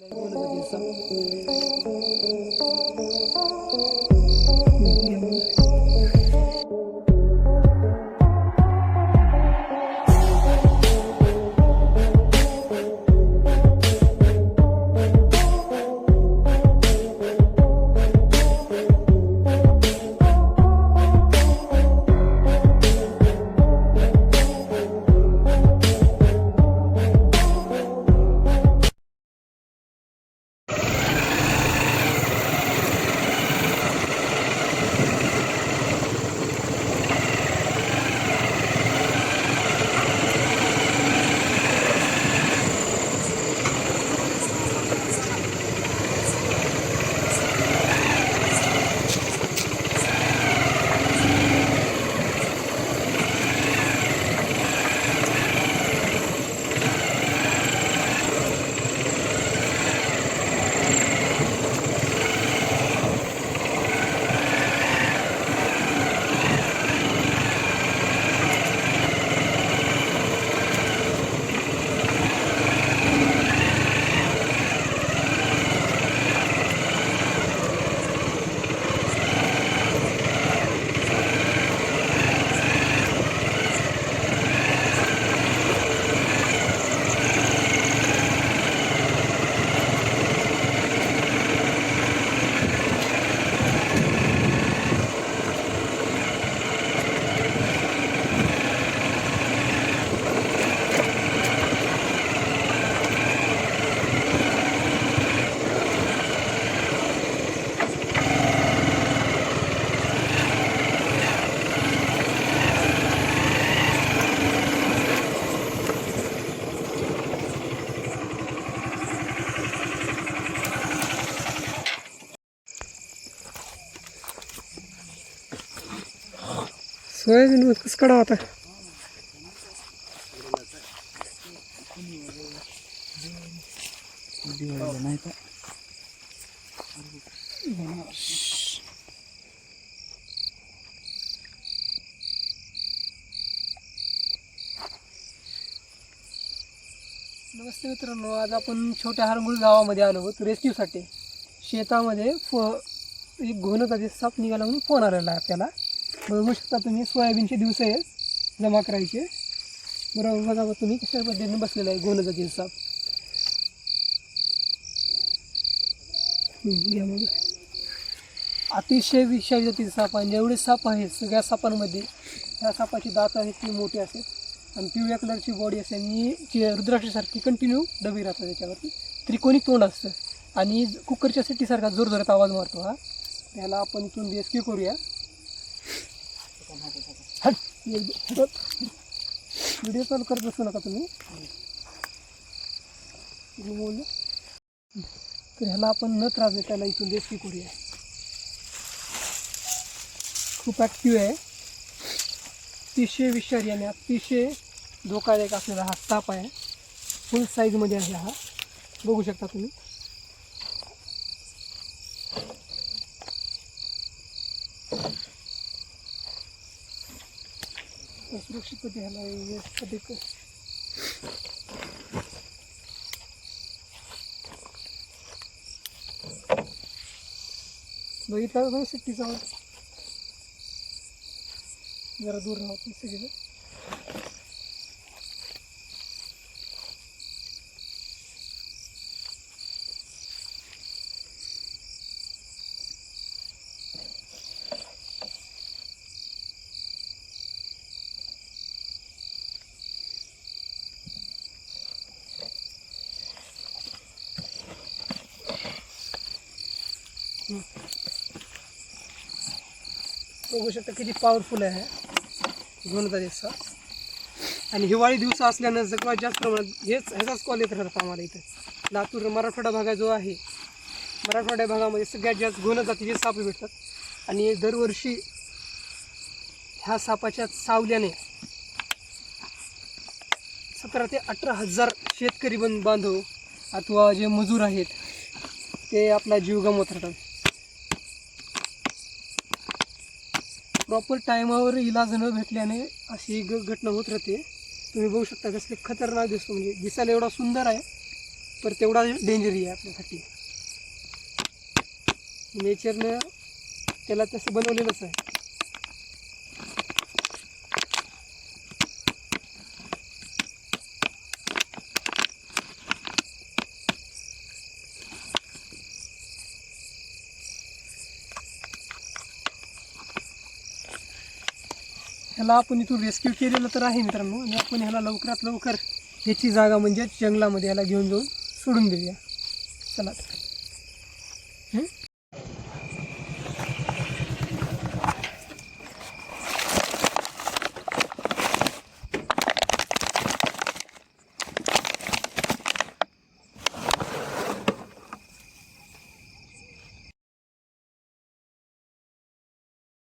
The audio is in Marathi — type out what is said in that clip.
Thank you. सोयाबीन मग कसं आता? नाही का नमस्ते मित्रांनो आज आपण छोट्या हरंगुळ गावामध्ये आलो आहोत रेस्क्यूसाठी शेतामध्ये फ एक घोणकाचे साप निघाला म्हणून फोन आलेला आहे आपल्याला. बघू शकता तुम्ही सोयाबीनचे दिवस आहे जमा करायचे. बरोबर बघा तुम्ही कशा पद्धतीने बसलेला आहे घोणकाचे साप? घ्या मग. अतिशय विषारी जातीचे साप आणि जेवढे साप आहेत सगळ्या सापांमध्ये ह्या सापाची दात आहेत ती मोठी असतात आणि पिवळ्या कलरची बॉडी असते आणि जी रुद्राक्षासारखी कंटिन्यू डबी राहतात त्याच्यावरती. त्रिकोणी तोंड असतं. आणि कुकरच्या सिटीसारखा जोरजोरात आवाज मारतो हा. त्याला आपण इथून रेस्क्यू करूया. हट, व्हिडिओ चालू करत बसू नका तुम्ही. तुम्ही तर ह्याला आपण न त्रास देता त्याला इथून रेस्क्यू करूया खूप ॲक्टिव्ह आहे. अतिशय विषारी आणि अतिशय धोकादायक असलेला हा ताप आहे. फुल साईजमध्ये आहे हा. बघू शकता तुम्ही. सुरक्षित सुरक्षितपणे ह्याला अधिक बघितला का तुम्ही सिट्टीचा जरा दूर राहतो सगळेजण बघू शकता किती पॉवरफुल आहे. गुणकारी दिवसा. आणि हिवाळी दिवस असल्यानं सगळ्यात जास्त प्रमाणात हेच ह्याचाच कॉल येत राहतात आम्हाला इथं. लातूर मराठवाडा भाग जो आहे. मराठवाड्या भागामध्ये सगळ्यात जास्त गुण जातीचे साप भेटतात. आणि दरवर्षी ह्या सापाच्या सावल्याने सतरा ते अठरा हजार शेतकरी बन बांधव अथवा जे मजूर आहेत ते आपला जीव गमवत राहतात. प्रॉपर टायमावर इलाज न भेटल्याने अशी ग घटना होत राहते. तुम्ही बघू शकता कसले खतरनाक दिसतो. म्हणजे दिसायला एवढा सुंदर आहे पर तेवढा डेंजरी आहे आपल्यासाठी. नेचरनं त्याला तसं बनवलेलंच आहे. ह्याला आपण इथून रेस्क्यू केलेलं तर आहे मित्रांनो आणि आपण ह्याला लवकरात लवकर ह्याची जागा म्हणजे जंगलामध्ये ह्याला घेऊन जाऊन सोडून देऊया चला तर. हं?